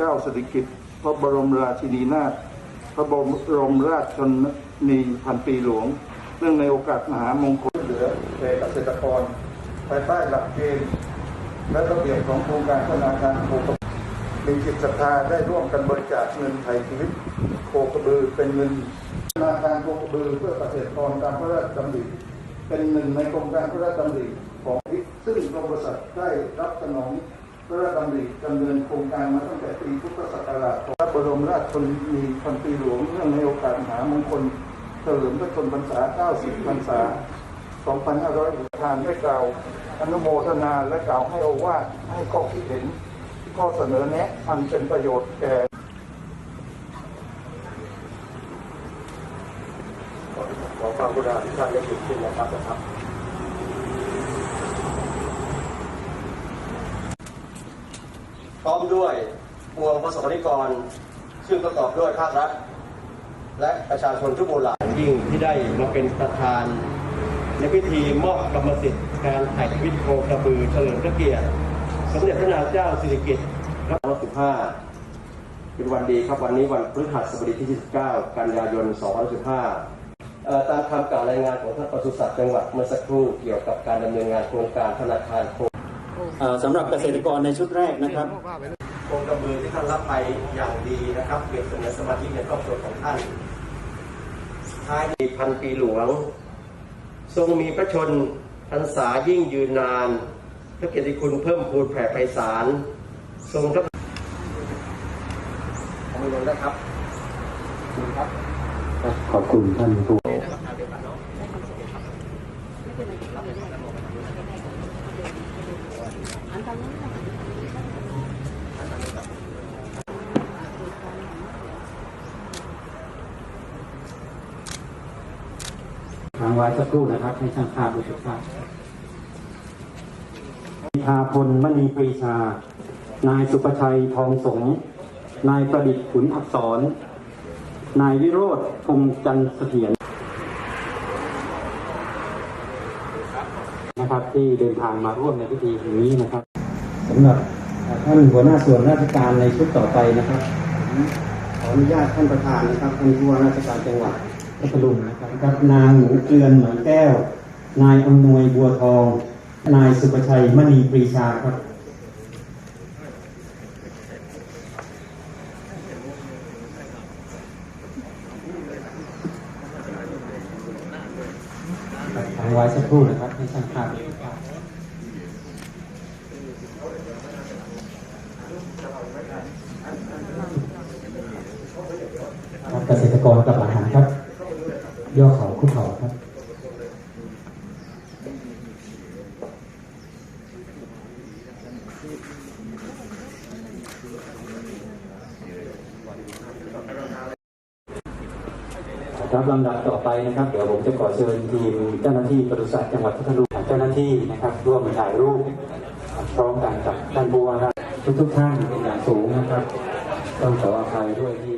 เจ้าสิริกิติ์พระบรมราชินีนาถพระบรมราชชนนีพันปีหลวง เนื่องในโอกาสมหามงคลเหลือแก่เกษตรกรภายใต้หลักเกณฑ์และระเบียบของโครงการพัฒนาการโคกระบือมีจิตศรัทธาได้ร่วมกันบริจาคเงินไถ่ชีวิตโคกระบือเป็นเงินพัฒนาการโคกระบือเพื่อเกษตรกรตามพระราชดำริเป็นหนึ่งในโครงการพระราชดำริของวิทซึ่งกรมบริษัทได้รับสนองำริดำเนินโครงการมาตั้งแต่ปีพุทธศักราชพระบรมราชชนนีพันปีหลวงเนื่องในโอกาสมหามงคลเฉลิมพระชนมพรรษา 90 พรรษา 2,500ทานได้กล่าวอนุโมทนาและกล่าวให้โอวาทให้ข้อคิดเห็นข้อเสนอแนะอันเป็นประโยชน์แก่ขอความกรุณาทุกท่านได้ยุดขึ้นนะครับนะครับ พร้อมด้วยปวงประสบนิกร ซึ่งประกอบด้วยภาครัฐ และประชาชนทุกหมู่เหล่ายิ่งที่ได้มาเป็นประธานในพิธีมอบกรรมสิทธิ์การถ่ายชีวิตโคกระบือเฉลิมพระเกียรติสมเด็จพระนางเจ้าสิริกิติ์รัชกาลที่15เป็นวันดีครับวันนี้วันพฤหัสบดีที่ 29 กันยายน 2015ตามคำกล่าวรายงานของท่านปศุสัตว์จังหวัดเมื่อสักครู่เกี่ยวกับการดำเนินงานโครงการธนาคารโค สำหรับเกษตรกรในชุดแรกนะครับโครงกระบือที่ท่านรับไปอย่างดีนะครับเปรียบเสมือนสมาชิกในครอบครัวของท่านท้ายมีพันปีหลวง ทรงมีพระชนพรรษายิ่งยืนนาน พระเกียรติคุณเพิ่มพูนแผ่ไพศาลทรงพระขอบคุณนะครับครับขอบคุณท่านผู้ ทางไว้สักครู่นะครับให้ช่างภาพดูสุภาพมีพาพลมณีปรีชา นายสุประชัยทองสง นายประดิษฐ์ขุนอักษร นายวิโรธพงจันเสถียรนะครับที่เดินทางมาร่วมในพิธีนี้นะครับ สำหรับท่านหัวหน้าส่วนราชการในชุดต่อไปนะครับขออนุญาตท่านประธานนะครับท่านผู้ว่าราชการจังหวัดพัทลุงนะครับครับนางหนูเกลือนเหมือนแก้ว นายอำนวยบัวทอง นายสุประชัยมณีปรีชาครับทางไว้สักครู่นะครับให้ช่างภาพ รกับอาหารครับ ย่อเขาคุกเขาครับครับลำดับต่อไปนะครับ เดี๋ยวผมจะขอเชิญทีมเจ้าหน้าที่ปศุสัตว์จังหวัดพัทลุงเจ้าหน้าที่นะครับ ร่วมถ่ายรูปพร้อมกันกับท่านผู้ว่าราชทุกท่านเป็นอย่างสูงนะครับ ต้องขออภัยด้วยที่